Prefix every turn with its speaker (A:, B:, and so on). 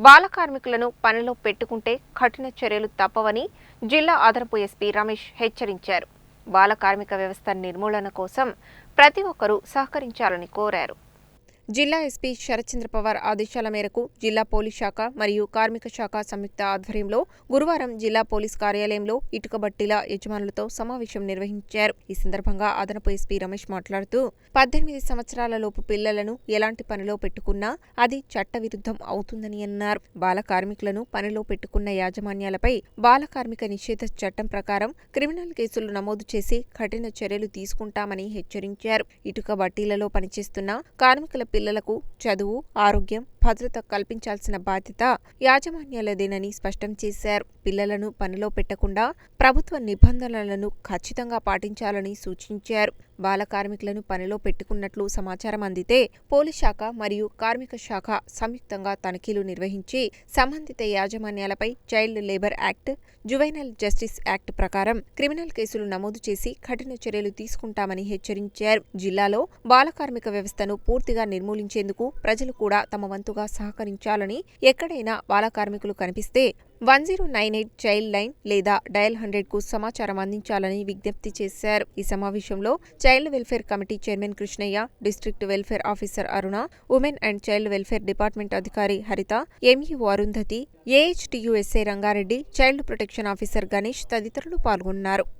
A: బాల కార్మికులను పనిలో పెట్టుకుంటే కఠిన చర్యలు తప్పవని జిల్లా అదనపు ఎస్పీ రమేష్ హెచ్చరించారు. బాల కార్మిక వ్యవస్థ నిర్మూలన కోసం ప్రతి ఒక్కరూ సహకరించాలని కోరారు. జిల్లా ఎస్పీ శరత్చంద్ర పవార్ ఆదేశాల మేరకు జిల్లా పోలీస్ శాఖ మరియు కార్మిక శాఖ సంయుక్త ఆధ్వర్యంలో గురువారం జిల్లా పోలీస్ కార్యాలయంలో ఇటుక బట్టీల యజమానులతో సమావేశం నిర్వహించారు. ఈ సందర్భంగా అదనపు ఎస్పీ రమేష్ మాట్లాడుతూ పద్దెనిమిది సంవత్సరాల లోపు పిల్లలను ఎలాంటి పనిలో పెట్టుకున్నా అది చట్టవిరుద్ధం అవుతుందని అన్నారు. బాల కార్మికులను పనిలో పెట్టుకున్న యాజమాన్యాలపై బాల కార్మిక నిషేధ చట్టం ప్రకారం క్రిమినల్ కేసులు నమోదు చేసి కఠిన చర్యలు తీసుకుంటామని హెచ్చరించారు. ఇటుక బట్టీలలో పనిచేస్తున్న కార్మికుల పిల్లలకు చదువు ఆరోగ్యం భద్రత కల్పించాల్సిన బాధ్యత యాజమాన్యాలదేనని స్పష్టం చేశారు. పిల్లలను పనిలో పెట్టకుండా ప్రభుత్వ నిబంధనలను ఖచ్చితంగా పాటించాలని సూచించారు. బాల కార్మికులను పనిలో పెట్టుకున్నట్లు సమాచారం అందితే పోలీస్ శాఖ మరియు కార్మిక శాఖ సంయుక్తంగా తనిఖీలు నిర్వహించి సంబంధిత యాజమాన్యాలపై child labour act juvenile justice act ప్రకారం క్రిమినల్ కేసులు నమోదు చేసి కఠిన చర్యలు తీసుకుంటామని హెచ్చరించారు. జిల్లాలో బాల కార్మిక వ్యవస్థను పూర్తిగా నిర్మూలించేందుకు ప్రజలు కూడా తమ వంతుగా సహకరించాలని ఎక్కడైనా బాల కార్మికులు కనిపిస్తే one zero nine eight child line లేదా డయల్ హండ్రెడ్కు సమాచారం అందించాలని విజ్ఞప్తి చేశారు. ఈ సమావేశంలో child welfare committee chairman Krishnaiah district welfare officer Aruna women and child welfare department అధికారి Haritha MEO Arundhati AHTUSA Rangareddy child protection officer Ganesh తదితరులు పాల్గొన్నారు.